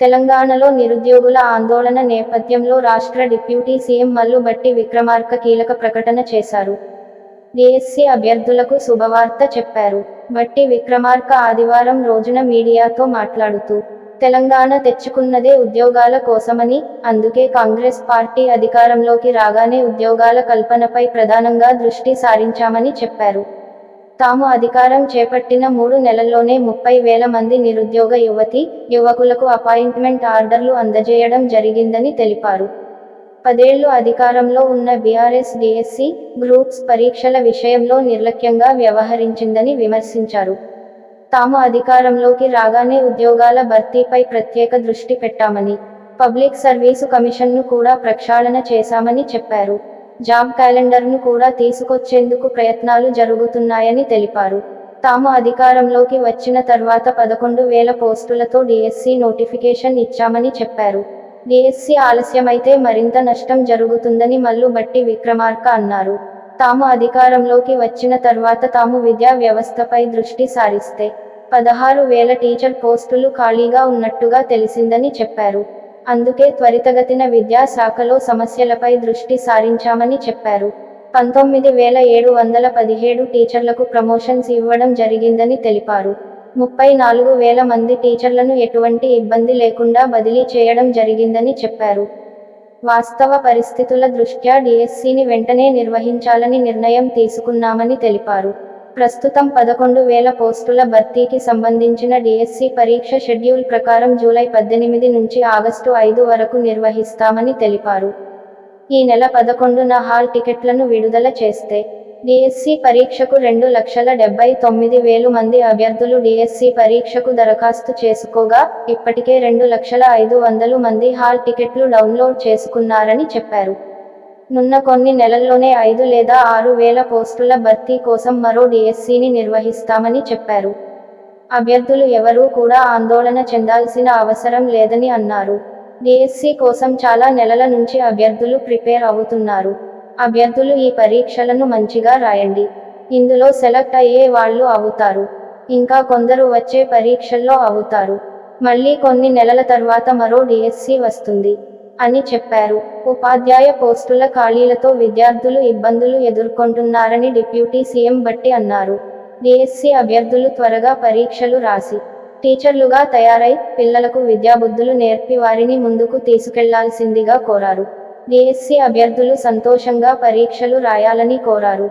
తెలంగాణలో నిరుద్యోగుల ఆందోళన నేపథ్యంలో రాష్ట్ర డిప్యూటీ సీఎం మల్లుబట్టి విక్రమార్క కీలక ప్రకటన చేశారు. డిఎస్సి అభ్యర్థులకు శుభవార్త చెప్పారు. బట్టి విక్రమార్క ఆదివారం రోజున మీడియాతో మాట్లాడుతూ తెలంగాణ తెచ్చుకున్నదే ఉద్యోగాల కోసమని అందుకే కాంగ్రెస్ పార్టీ అధికారంలోకి రాగానే ఉద్యోగాల కల్పనపై ప్రధానంగా దృష్టి సారించామని చెప్పారు. తాము అధికారం చేపట్టిన మూడు నెలల్లోనే ముప్పై వేల మంది నిరుద్యోగ యువతి యువకులకు అపాయింట్మెంట్ ఆర్డర్లు అందజేయడం జరిగిందని తెలిపారు. పదేళ్ళు అధికారంలో ఉన్న బీఆర్ఎస్ డిఎస్సి గ్రూప్స్ పరీక్షల విషయంలో నిర్లక్ష్యంగా వ్యవహరించిందని విమర్శించారు. తాము అధికారంలోకి రాగానే ఉద్యోగాల భర్తీపై ప్రత్యేక దృష్టి పెట్టామని పబ్లిక్ సర్వీసు కమిషన్ను కూడా ప్రక్షాళన చేశామని చెప్పారు. జాబ్ క్యాలెండర్ను కూడా తీసుకొచ్చేందుకు ప్రయత్నాలు జరుగుతున్నాయని తెలిపారు. తాము అధికారంలోకి వచ్చిన తర్వాత పదకొండు వేల పోస్టులతో డిఎస్సి నోటిఫికేషన్ ఇచ్చామని చెప్పారు. డిఎస్సి ఆలస్యమైతే మరింత నష్టం జరుగుతుందని మల్లు బట్టి విక్రమార్క అన్నారు. తాము అధికారంలోకి వచ్చిన తర్వాత తాము విద్యా వ్యవస్థపై దృష్టి సారిస్తే పదహారు వేల టీచర్ పోస్టులు ఖాళీగా ఉన్నట్టుగా తెలిసిందని చెప్పారు. అందుకే త్వరితగతిన విద్యా శాఖలో సమస్యలపై దృష్టి సారించామని చెప్పారు. పంతొమ్మిది వేల ఏడు వందల పదిహేడు టీచర్లకు ప్రమోషన్స్ ఇవ్వడం జరిగిందని తెలిపారు. ముప్పై నాలుగు వేల మంది టీచర్లను ఎటువంటి ఇబ్బంది లేకుండా బదిలీ చేయడం జరిగిందని చెప్పారు. వాస్తవ పరిస్థితుల దృష్ట్యా డిఎస్సిని వెంటనే నిర్వహించాలని నిర్ణయం తీసుకున్నామని తెలిపారు. ప్రస్తుతం పదకొండు వేల పోస్టుల భర్తీకి సంబంధించిన డిఎస్సి పరీక్ష షెడ్యూల్ ప్రకారం జూలై పద్దెనిమిది నుంచి ఆగస్టు ఐదు వరకు నిర్వహిస్తామని తెలిపారు. ఈ నెల పదకొండున హాల్ టికెట్లను విడుదల చేస్తే డిఎస్సి పరీక్షకు రెండు లక్షల డెబ్బై తొమ్మిది వేలు మంది అభ్యర్థులు డిఎస్సి పరీక్షకు దరఖాస్తు చేసుకోగా ఇప్పటికే రెండు లక్షల ఐదు వందలు మంది హాల్ టికెట్లు డౌన్లోడ్ చేసుకున్నారని చెప్పారు. నున్న కొన్ని నెలల్లోనే ఐదు లేదా ఆరు వేల పోస్టుల భర్తీ కోసం మరో డిఎస్సిని నిర్వహిస్తామని చెప్పారు. అభ్యర్థులు ఎవరూ కూడా ఆందోళన చెందాల్సిన అవసరం లేదని అన్నారు. డిఎస్సి కోసం చాలా నెలల నుంచి అభ్యర్థులు ప్రిపేర్ అవుతున్నారు. అభ్యర్థులు ఈ పరీక్షలను మంచిగా రాయండి. ఇందులో సెలెక్ట్ అయ్యే వాళ్ళు అవుతారు. ఇంకా కొందరు వచ్చే పరీక్షల్లో అవుతారు. మళ్ళీ కొన్ని నెలల తర్వాత మరో డిఎస్సి వస్తుంది. అని చెప్పారు. ఉపాధ్యాయ పోస్టుల ఖాళీలతో విద్యార్థులు ఇబ్బందులు ఎదుర్కొంటున్నారని డిప్యూటీ సీఎం బట్టి అన్నారు. డిఎస్సి అభ్యర్థులు త్వరగా పరీక్షలు రాసి టీచర్లుగా తయారై పిల్లలకు విద్యాబుద్ధులు నేర్పి వారిని ముందుకు తీసుకెళ్ళాల్సిందిగా కోరారు. డిఎస్సి అభ్యర్థులు సంతోషంగా పరీక్షలు రాయాలని కోరారు.